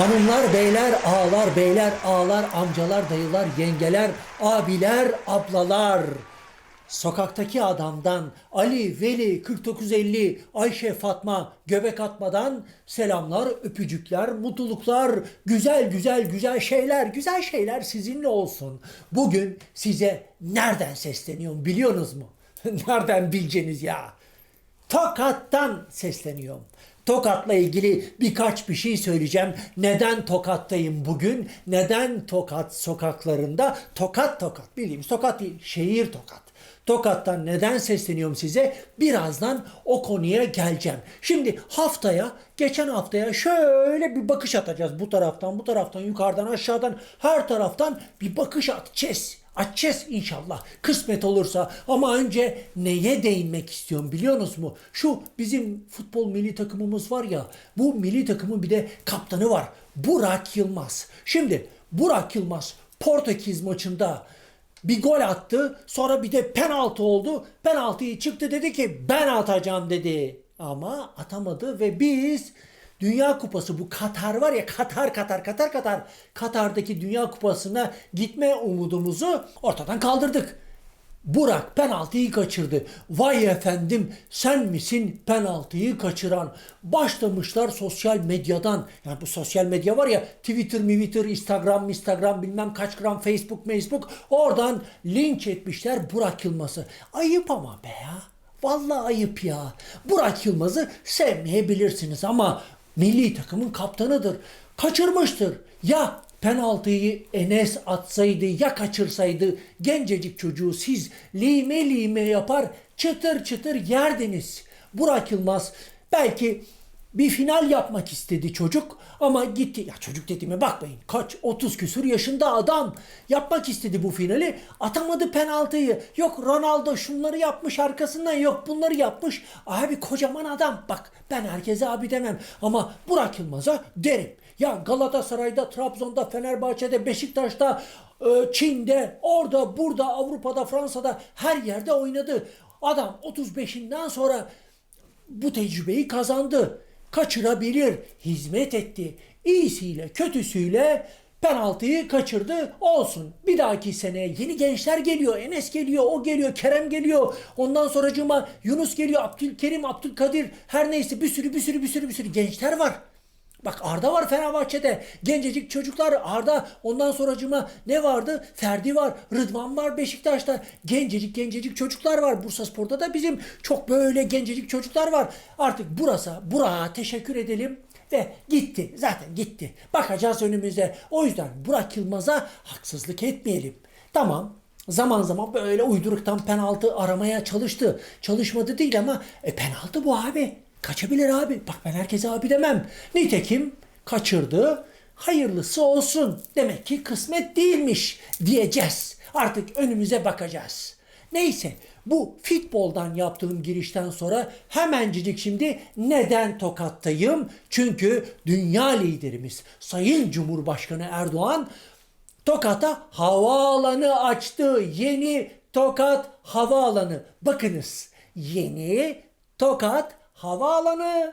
Hanımlar, beyler, ağalar, beyler, ağalar, amcalar, dayılar, yengeler, abiler, ablalar. Sokaktaki adamdan Ali, Veli, 4950, Ayşe, Fatma, göbek atmadan selamlar, öpücükler, mutluluklar, güzel güzel güzel şeyler, güzel şeyler sizinle olsun. Bugün size nereden sesleniyorum biliyorsunuz mu? nereden bileceğiniz ya? Tokat'tan sesleniyorum. Tokat'la ilgili birkaç bir şey söyleyeceğim. Neden Tokat'tayım bugün? Neden Tokat sokaklarında? Tokat Tokat bildiğimiz Tokat değil, şehir Tokat. Tokat'tan neden sesleniyorum size? Birazdan o konuya geleceğim. Şimdi haftaya, geçen haftaya şöyle bir bakış atacağız. Bu taraftan, bu taraftan, yukarıdan, aşağıdan, her taraftan bir bakış atacağız. Açacağız inşallah. Kısmet olursa. Ama önce neye değinmek istiyorum biliyorsunuz mu? Şu bizim futbol milli takımımız var ya. Bu milli takımın bir de kaptanı var. Burak Yılmaz. Şimdi Burak Yılmaz Portekiz maçında bir gol attı. Sonra bir de penaltı oldu. Penaltıyı çıktı dedi ki ben atacağım dedi. Ama atamadı ve biz Dünya Kupası bu Katar var ya Katar Katar Katar Katar Katar'daki Dünya Kupası'na gitme umudumuzu ortadan kaldırdık. Burak penaltıyı kaçırdı. Vay efendim sen misin penaltıyı kaçıran? Başlamışlar sosyal medyadan. Yani bu sosyal medya var ya Twitter, Twitter, Instagram, Instagram bilmem kaç gram Facebook, Facebook. Oradan linç etmişler Burak Yılmaz'ı. Ayıp ama be ya. Vallahi ayıp ya. Burak Yılmaz'ı sevmeyebilirsiniz ama milli takımın kaptanıdır. Kaçırmıştır. Ya penaltıyı Enes atsaydı ya kaçırsaydı gencecik çocuğu siz lime lime yapar çıtır çıtır yerdiniz. Burak Yılmaz belki bir final yapmak istedi çocuk ama gitti. Ya çocuk dediğime bakmayın. Kaç 30 küsur yaşında adam yapmak istedi bu finali. Atamadı penaltıyı. Yok Ronaldo şunları yapmış arkasından yok bunları yapmış. Abi kocaman adam. Bak ben herkese abi demem ama Burak Yılmaz'a derim. Ya Galatasaray'da, Trabzon'da, Fenerbahçe'de, Beşiktaş'ta, e, Çin'de, orada, burada, Avrupa'da, Fransa'da her yerde oynadı. Adam 35'inden sonra bu tecrübeyi kazandı. Kaçırabilir, hizmet etti. İyisiyle, kötüsüyle penaltıyı kaçırdı. Olsun. Bir dahaki sene yeni gençler geliyor. Enes geliyor, o geliyor, Kerem geliyor. Ondan sonracığıma Yunus geliyor, Abdülkerim, Abdülkadir. Her neyse bir sürü bir sürü bir sürü bir sürü gençler var. Bak Arda var Fenerbahçe'de. Gencecik çocuklar Arda. Ondan sonracıma ne vardı? Ferdi var. Rıdvan var Beşiktaş'ta. Gencecik gencecik çocuklar var. Bursa Spor'da da bizim çok böyle gencecik çocuklar var. Artık burası, Burak'a teşekkür edelim. Ve gitti. Zaten gitti. Bakacağız önümüze. O yüzden Burak Yılmaz'a haksızlık etmeyelim. Tamam Zaman zaman böyle uyduruktan penaltı aramaya çalıştı. Çalışmadı değil ama e, penaltı bu abi. Kaçabilir abi. Bak ben herkese abi demem. Nitekim kaçırdı. Hayırlısı olsun. Demek ki kısmet değilmiş diyeceğiz. Artık önümüze bakacağız. Neyse bu futboldan yaptığım girişten sonra hemencik şimdi neden Tokat'tayım? Çünkü dünya liderimiz Sayın Cumhurbaşkanı Erdoğan Tokat'a havaalanı açtı. Yeni Tokat Havaalanı. Bakınız yeni Tokat Havaalanı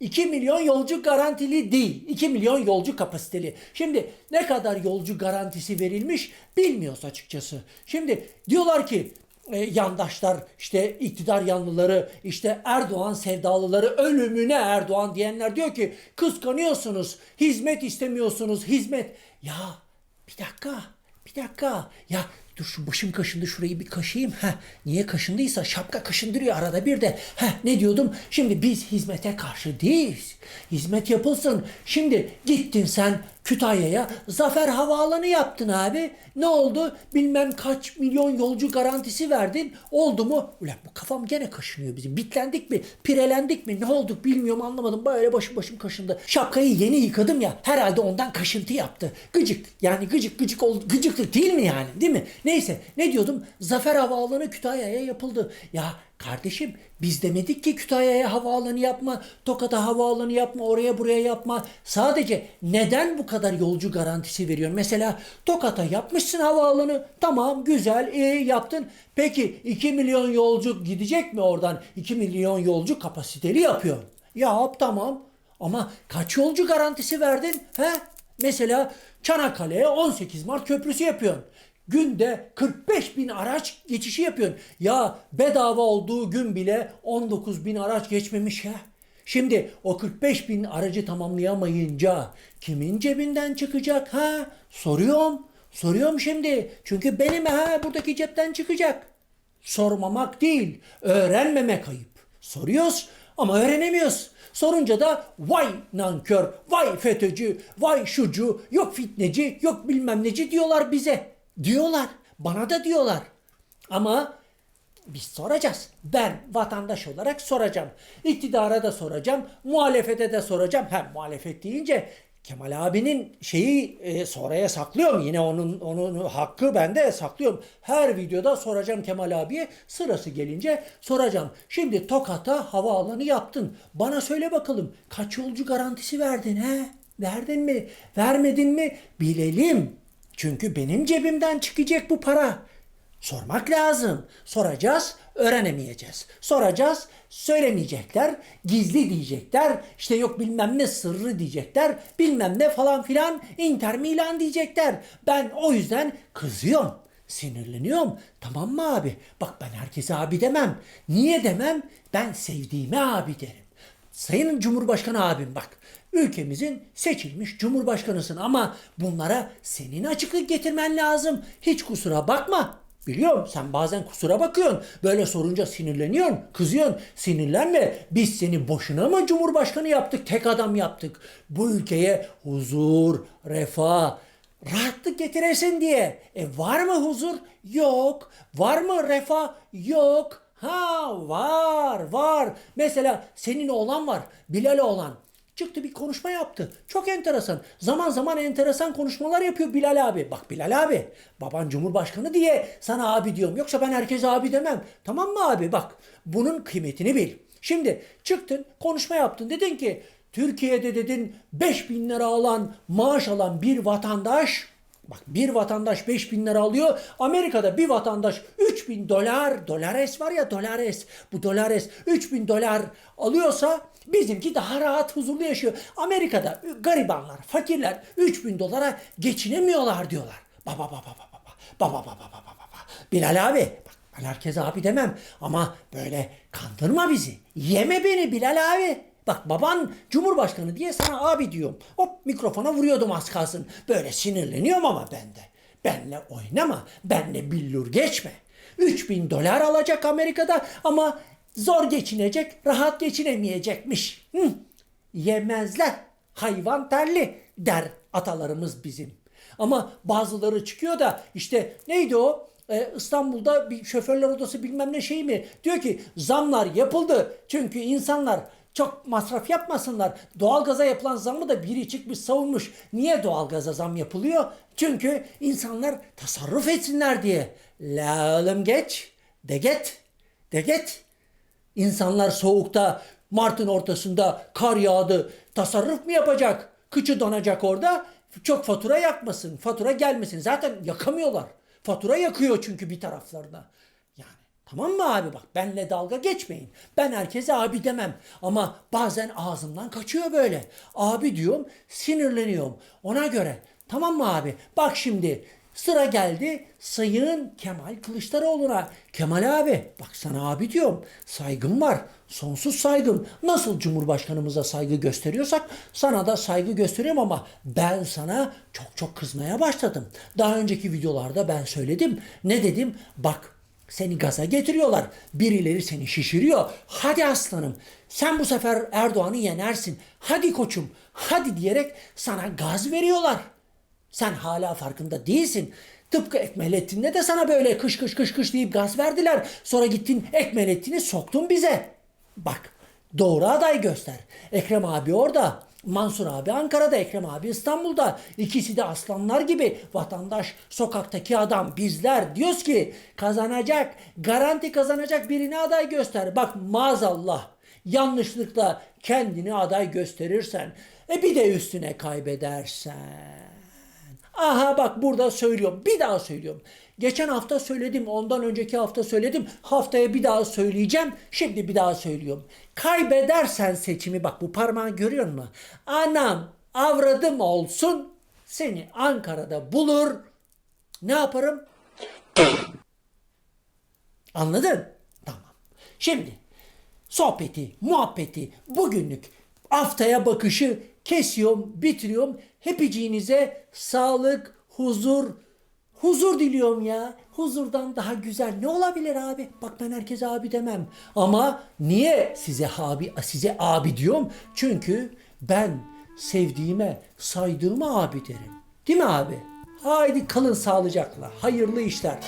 2 milyon yolcu garantili değil. 2 milyon yolcu kapasiteli. Şimdi ne kadar yolcu garantisi verilmiş bilmiyoruz açıkçası. Şimdi diyorlar ki e, yandaşlar işte iktidar yanlıları işte Erdoğan sevdalıları ölümüne Erdoğan diyenler diyor ki kıskanıyorsunuz hizmet istemiyorsunuz hizmet ya bir dakika bir dakika ya dur şu başım kaşındı şurayı bir kaşıyım. Heh, niye kaşındıysa şapka kaşındırıyor arada bir de. Heh, ne diyordum? Şimdi biz hizmete karşı değiliz. Hizmet yapılsın. Şimdi gittin sen Kütahya'ya Zafer Havaalanı yaptın abi. Ne oldu? Bilmem kaç milyon yolcu garantisi verdin. Oldu mu? Ulan bu kafam gene kaşınıyor bizim. Bitlendik mi? Pirelendik mi? Ne olduk bilmiyorum anlamadım. Böyle başım başım kaşındı. Şapkayı yeni yıkadım ya. Herhalde ondan kaşıntı yaptı. Gıcık. Yani gıcık gıcık oldu. Gıcıklık değil mi yani? Değil mi? Neyse ne diyordum? Zafer Havaalanı Kütahya'ya yapıldı. Ya Kardeşim biz demedik ki Kütahya'ya havaalanı yapma, Tokat'a havaalanı yapma, oraya buraya yapma. Sadece neden bu kadar yolcu garantisi veriyorsun? Mesela Tokat'a yapmışsın havaalanı. Tamam güzel iyi yaptın. Peki 2 milyon yolcu gidecek mi oradan? 2 milyon yolcu kapasiteli yapıyorsun. Ya tamam Ama kaç yolcu garantisi verdin? He? Mesela Çanakkale'ye 18 Mart köprüsü yapıyorsun. Günde 45 bin araç geçişi yapıyorsun. Ya bedava olduğu gün bile 19 bin araç geçmemiş ya. Şimdi o 45 bin aracı tamamlayamayınca kimin cebinden çıkacak ha? Soruyorum. Soruyorum şimdi. Çünkü benim ha buradaki cepten çıkacak. Sormamak değil, öğrenmemek ayıp. Soruyoruz ama öğrenemiyoruz. Sorunca da vay nankör, vay FETÖ'cü, vay şucu, yok fitneci, yok bilmem neci diyorlar bize. Diyorlar, bana da diyorlar. Ama biz soracağız. Ben vatandaş olarak soracağım. İktidara da soracağım. Muhalefete de soracağım. Hem muhalefet deyince Kemal abinin şeyi e, sonraya saklıyorum. Yine onun onun hakkı bende saklıyorum. Her videoda soracağım Kemal abiye. Sırası gelince soracağım. Şimdi Tokat'a havaalanı yaptın. Bana söyle bakalım kaç yolcu garantisi verdin he? Verdin mi? Vermedin mi? Bilelim. Çünkü benim cebimden çıkacak bu para. Sormak lazım. Soracağız, öğrenemeyeceğiz. Soracağız, söylemeyecekler, gizli diyecekler. İşte yok bilmem ne sırrı diyecekler. Bilmem ne falan filan Inter Milan diyecekler. Ben o yüzden kızıyorum. Sinirleniyorum. Tamam mı abi? Bak ben herkese abi demem. Niye demem? Ben sevdiğime abi derim. Sayın Cumhurbaşkanı abim bak ülkemizin seçilmiş cumhurbaşkanısın ama bunlara senin açıklık getirmen lazım. Hiç kusura bakma. Biliyorum sen bazen kusura bakıyorsun. Böyle sorunca sinirleniyorsun, kızıyorsun. Sinirlenme. Biz seni boşuna mı cumhurbaşkanı yaptık, tek adam yaptık. Bu ülkeye huzur, refah, rahatlık getiresin diye. E var mı huzur? Yok. Var mı refah? Yok. Ha var var. Mesela senin oğlan var. Bilal oğlan. Çıktı bir konuşma yaptı. Çok enteresan. Zaman zaman enteresan konuşmalar yapıyor Bilal abi. Bak Bilal abi baban cumhurbaşkanı diye sana abi diyorum. Yoksa ben herkese abi demem. Tamam mı abi bak bunun kıymetini bil. Şimdi çıktın konuşma yaptın. Dedin ki Türkiye'de dedin 5000 lira alan maaş alan bir vatandaş Bak bir vatandaş 5000 lira alıyor. Amerika'da bir vatandaş 3000 dolar, dolares var ya dolares. Bu dolares 3000 dolar alıyorsa bizimki daha rahat huzurlu yaşıyor. Amerika'da garibanlar, fakirler 3000 dolara geçinemiyorlar diyorlar. Baba baba baba baba baba baba baba baba. Bilal abi bak ben herkese abi demem ama böyle kandırma bizi. Yeme beni Bilal abi. Bak baban cumhurbaşkanı diye sana abi diyorum. Hop mikrofona vuruyordum az kalsın. Böyle sinirleniyorum ama ben de. Benle oynama. Benle billur geçme. 3000 dolar alacak Amerika'da ama zor geçinecek, rahat geçinemeyecekmiş. Hı. Yemezler. Hayvan terli der atalarımız bizim. Ama bazıları çıkıyor da işte neydi o? Ee, İstanbul'da bir şoförler odası bilmem ne şey mi? Diyor ki zamlar yapıldı. Çünkü insanlar çok masraf yapmasınlar. Doğalgaza yapılan zammı da biri çıkmış savunmuş. Niye doğalgaza zam yapılıyor? Çünkü insanlar tasarruf etsinler diye. La oğlum geç. De git. De git. İnsanlar soğukta Mart'ın ortasında kar yağdı. Tasarruf mu yapacak? Kıçı donacak orada. Çok fatura yakmasın. Fatura gelmesin. Zaten yakamıyorlar. Fatura yakıyor çünkü bir taraflarına. Yani tamam mı abi bak benle dalga geçmeyin. Ben herkese abi demem. Ama bazen ağzımdan kaçıyor böyle. Abi diyorum sinirleniyorum. Ona göre tamam mı abi? Bak şimdi Sıra geldi Sayın Kemal Kılıçdaroğlu'na. Kemal abi bak sana abi diyorum saygım var. Sonsuz saygım. Nasıl Cumhurbaşkanımıza saygı gösteriyorsak sana da saygı gösteriyorum ama ben sana çok çok kızmaya başladım. Daha önceki videolarda ben söyledim. Ne dedim? Bak seni gaza getiriyorlar. Birileri seni şişiriyor. Hadi aslanım sen bu sefer Erdoğan'ı yenersin. Hadi koçum hadi diyerek sana gaz veriyorlar. Sen hala farkında değilsin. Tıpkı Ekmelettin'de de sana böyle kış kış kış kış deyip gaz verdiler. Sonra gittin Ekmelettin'i soktun bize. Bak doğru aday göster. Ekrem abi orada. Mansur abi Ankara'da, Ekrem abi İstanbul'da. İkisi de aslanlar gibi vatandaş, sokaktaki adam, bizler diyoruz ki kazanacak, garanti kazanacak birini aday göster. Bak maazallah yanlışlıkla kendini aday gösterirsen, e bir de üstüne kaybedersen. Aha bak burada söylüyorum. Bir daha söylüyorum. Geçen hafta söyledim, ondan önceki hafta söyledim. Haftaya bir daha söyleyeceğim. Şimdi bir daha söylüyorum. Kaybedersen seçimi bak bu parmağı görüyor musun? Anam avradım olsun seni Ankara'da bulur. Ne yaparım? Anladın? Tamam. Şimdi sohbeti, muhabbeti, bugünlük haftaya bakışı kesiyorum, bitiriyorum. Hepiciğinize sağlık, huzur, huzur diliyorum ya. Huzurdan daha güzel ne olabilir abi? Bak ben herkese abi demem. Ama niye size abi size abi diyorum? Çünkü ben sevdiğime, saydığıma abi derim. Değil mi abi? Haydi kalın sağlıcakla. Hayırlı işler.